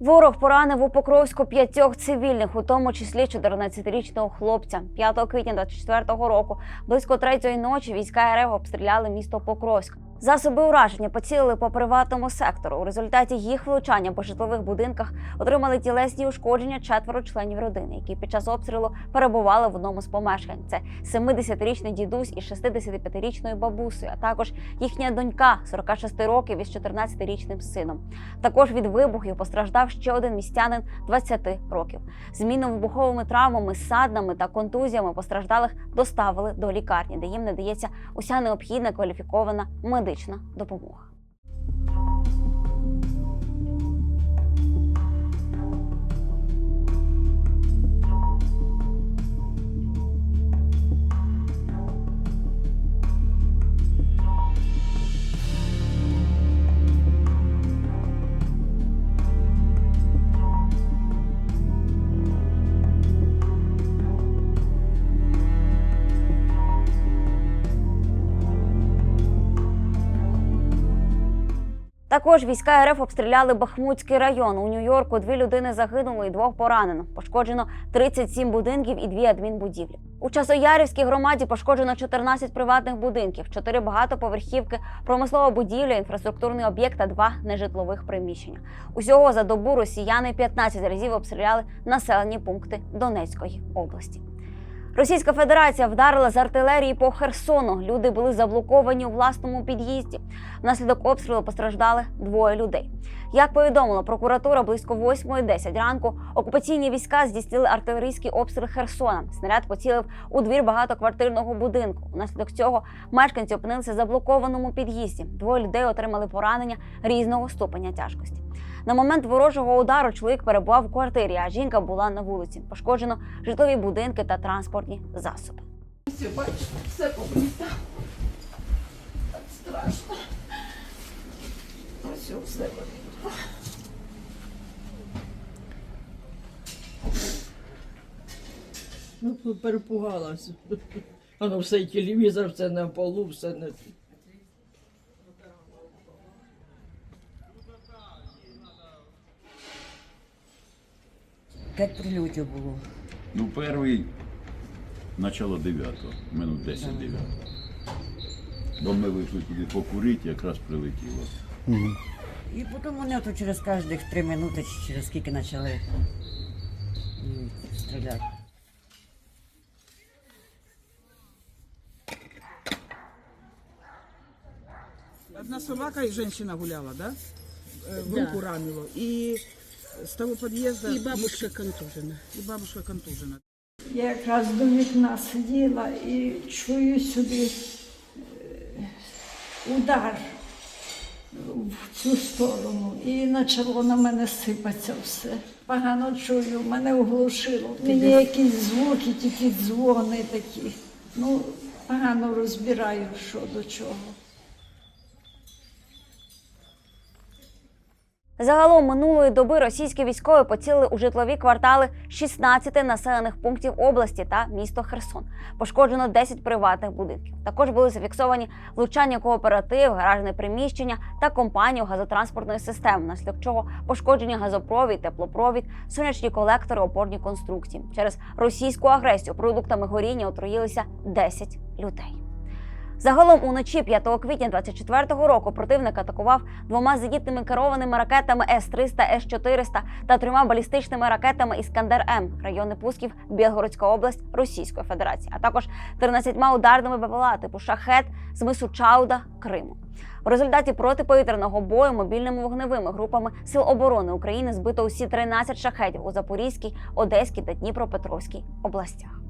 Ворог поранив у Покровську п'ятьох цивільних, у тому числі 14-річного хлопця. 5 квітня 24-го року, близько третьої ночі, війська РФ обстріляли місто Покровськ. Засоби ураження поцілили по приватному сектору. У результаті їх влучання по житлових будинках отримали тілесні ушкодження четверо членів родини, які під час обстрілу перебували в одному з помешкань. Це 70-річний дідусь із 65-річною бабусею, а також їхня донька 46 років із 14-річним сином. Також від вибухів постраждав ще один містянин 20 років. З мінно-вибуховими травмами, саднами та контузіями постраждалих доставили до лікарні, де їм надається уся необхідна кваліфікована медична допомога. Також війська РФ обстріляли Бахмутський район. У Нью-Йорку дві людини загинули і двох поранено. Пошкоджено 37 будинків і дві адмінбудівлі. У Часоярівській громаді пошкоджено 14 приватних будинків, 4 багатоповерхівки, промислова будівля, інфраструктурний об'єкт та два нежитлових приміщення. Усього за добу росіяни 15 разів обстріляли населені пункти Донецької області. Російська Федерація вдарила з артилерії по Херсону. Люди були заблоковані у власному під'їзді. Внаслідок обстрілу постраждали двоє людей. Як повідомила прокуратура, близько 8.10 ранку окупаційні війська здійснили артилерійський обстріл Херсона. Снаряд поцілив у двір багатоквартирного будинку. Внаслідок цього мешканці опинилися в заблокованому під'їзді. Двоє людей отримали поранення різного ступеня тяжкості. На момент ворожого удару чоловік перебував в квартирі, а жінка була на вулиці. Пошкоджено житлові будинки та транспортні засоби. Все, бачиш, все побито. Так страшно. Ось все побито. Ну, перепугалася. Воно все і телевізор, все на полу, все на. П'ять прильотів було. Ну, перший начало 9, минут 10 9. Бо ми вийшли туди покурити, якраз прилетіло. І потім вони то через кожних три минути чи через скільки почали м, стріляти. Одна собака и женщина гуляла, да? Э, В руку ранило. И с того подъезда... И бабушка контужена. И бабушка контужена. Я якраз до вікна сиділа і чую сюди е, удар в цю сторону. І почало на мене сипатися все. Погано чую, мене оглушило. Мені якісь звуки, тільки дзвони такі. Ну, погано розбираю, що до чого. Загалом минулої доби російські військові поцілили у житлові квартали 16 населених пунктів області та місто Херсон. Пошкоджено 10 приватних будинків. Також були зафіксовані влучання кооператив, гаражне приміщення та компанію газотранспортної системи, внаслідок чого пошкоджені газопровід, теплопровід, сонячні колектори, опорні конструкції. Через російську агресію продуктами горіння отруїлися 10 людей. Загалом уночі 5 квітня 24-го року противник атакував двома зенітними керованими ракетами С-300, С-400 та трьома балістичними ракетами Іскандер М райони пусків Білгородська область Російської Федерації, а також 13 ударними БПЛА типу Шахет з мису Чауда Криму. В результаті протиповітряного бою мобільними вогневими групами Сил оборони України збито усі 13 шахетів у Запорізькій, Одеській та Дніпропетровській областях.